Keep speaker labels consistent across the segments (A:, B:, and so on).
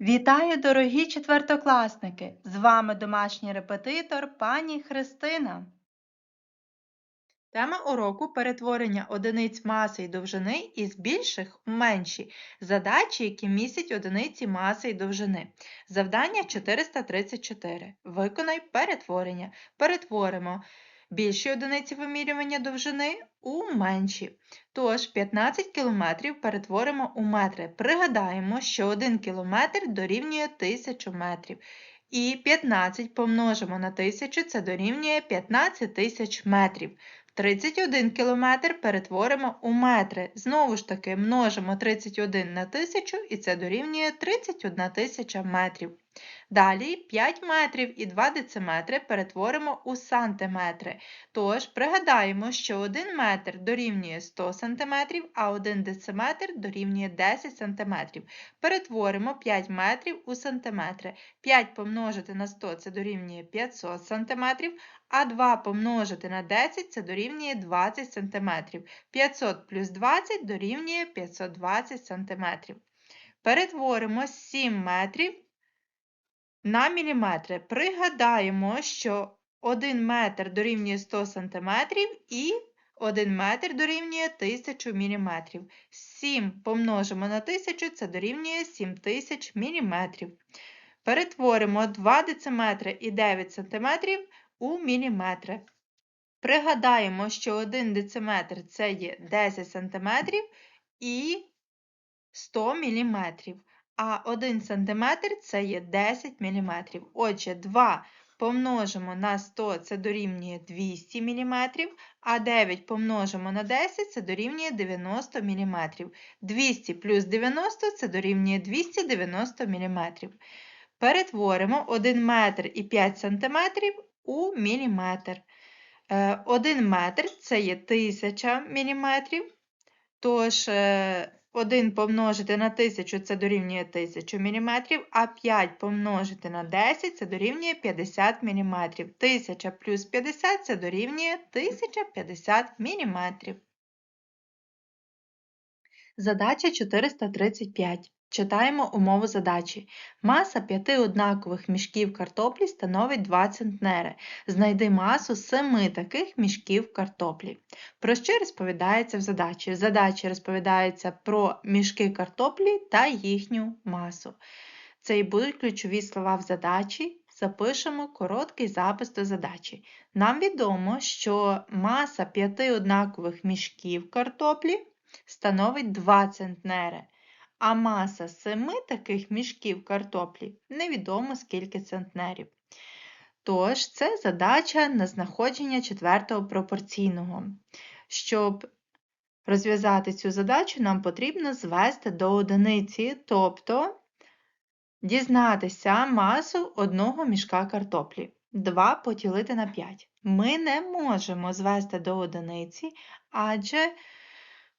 A: Вітаю, дорогі четвертокласники! З вами домашній репетитор пані Христина. Тема уроку перетворення одиниць маси і довжини із більших у менші. Задачі, які містять одиниці маси і довжини. Завдання 434. Виконай перетворення. Перетворимо більші одиниці вимірювання довжини у менші. Тож 15 кілометрів перетворимо у метри. Пригадаємо, що 1 кілометр дорівнює 1000 метрів. І 15 помножимо на 1000 це дорівнює 15 тисяч метрів. 31 кілометр перетворимо у метри. Знову ж таки, множимо 31 на 1000 і це дорівнює 31 тисяча метрів. Далі 5 метрів і 2 дециметри перетворимо у сантиметри. Тож пригадаємо, що 1 метр дорівнює 100 см, а 1 дециметр дорівнює 10 см. Перетворимо 5 метрів у сантиметри. 5 помножити на 100 це дорівнює 500 см, а 2 помножити на 10 це дорівнює 20 см. 500 плюс 20 дорівнює 520 см. Перетворимо 7 метрів на міліметри. Пригадаємо, що 1 метр дорівнює 100 см і 1 метр дорівнює 1000 мм. 7 помножимо на 1000 це дорівнює 7000 мм. Перетворимо 2 дециметри і 9 см у міліметри. Пригадаємо, що 1 дециметр це є 10 см і 100 мм а 1 см це є 10 мм. Отже, 2 помножимо на 100 це дорівнює 200 мм, а 9 помножимо на 10 це дорівнює 90 мм. 200 плюс 90 це дорівнює 290 мм. Перетворимо 1 метр і 5 см у міліметр. 1 метр це є 1000 мм. Тож, 1 помножити на 1000 це дорівнює 1000 мм, а 5 помножити на 10 це дорівнює 50 мм. 1000 плюс 50 це дорівнює 1050 мм. Задача 435. Читаємо умову задачі. Маса п'яти однакових мішків картоплі становить 2 центнери. Знайди масу семи таких мішків картоплі. Про що розповідається в задачі? В задачі розповідається про мішки картоплі та їхню масу. Це і будуть ключові слова в задачі. Запишемо короткий запис до задачі. Нам відомо, що маса п'яти однакових мішків картоплі становить 2 центнери а маса семи таких мішків картоплі невідомо скільки центнерів. Тож, це задача на знаходження четвертого пропорційного. Щоб розв'язати цю задачу, нам потрібно звести до одиниці, тобто дізнатися масу одного мішка картоплі. 2 поділити на 5. Ми не можемо звести до одиниці, адже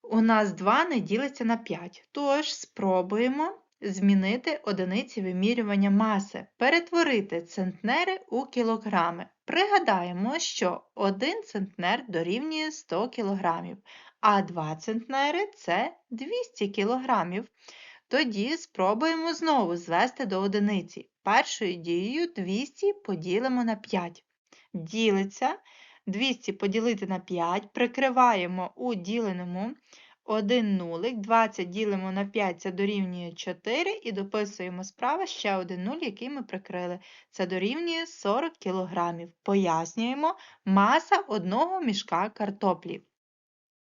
A: у нас 2 не ділиться на 5. Тож спробуємо змінити одиниці вимірювання маси, перетворити центнери у кілограми. Пригадаємо, що 1 центнер дорівнює 100 кг, а 2 центнери це 200 кг. Тоді спробуємо знову звести до одиниці. Першою дією 200 поділимо на 5. Ділиться 200 поділити на 5, прикриваємо у діленому 1 нулик, 20 ділимо на 5, це дорівнює 4, і дописуємо справа ще один нуль, який ми прикрили. Це дорівнює 40 кг. Пояснюємо маса одного мішка картоплі.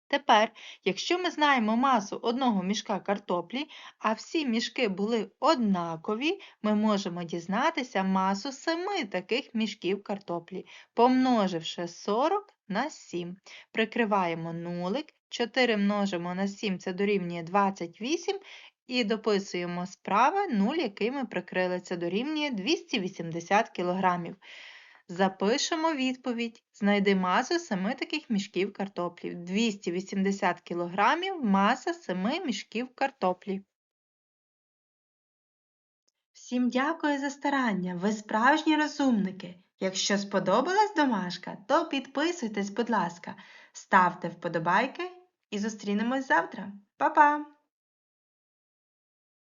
A: Тепер, якщо ми знаємо масу одного мішка картоплі, а всі мішки були однакові, ми можемо дізнатися масу семи таких мішків картоплі, помноживши 40 на 7. Прикриваємо нулик, 4 множимо на 7 це дорівнює 28, і дописуємо справа 0, який ми прикрили, це дорівнює 280 кг. Запишемо відповідь. Знайди масу 7 таких мішків картоплі. 280 кг маса 7 мішків картоплі. Всім дякую за старання. Ви справжні розумники. Якщо сподобалась домашка, то підписуйтесь, будь ласка, ставте вподобайки і зустрінемось завтра. Па-па!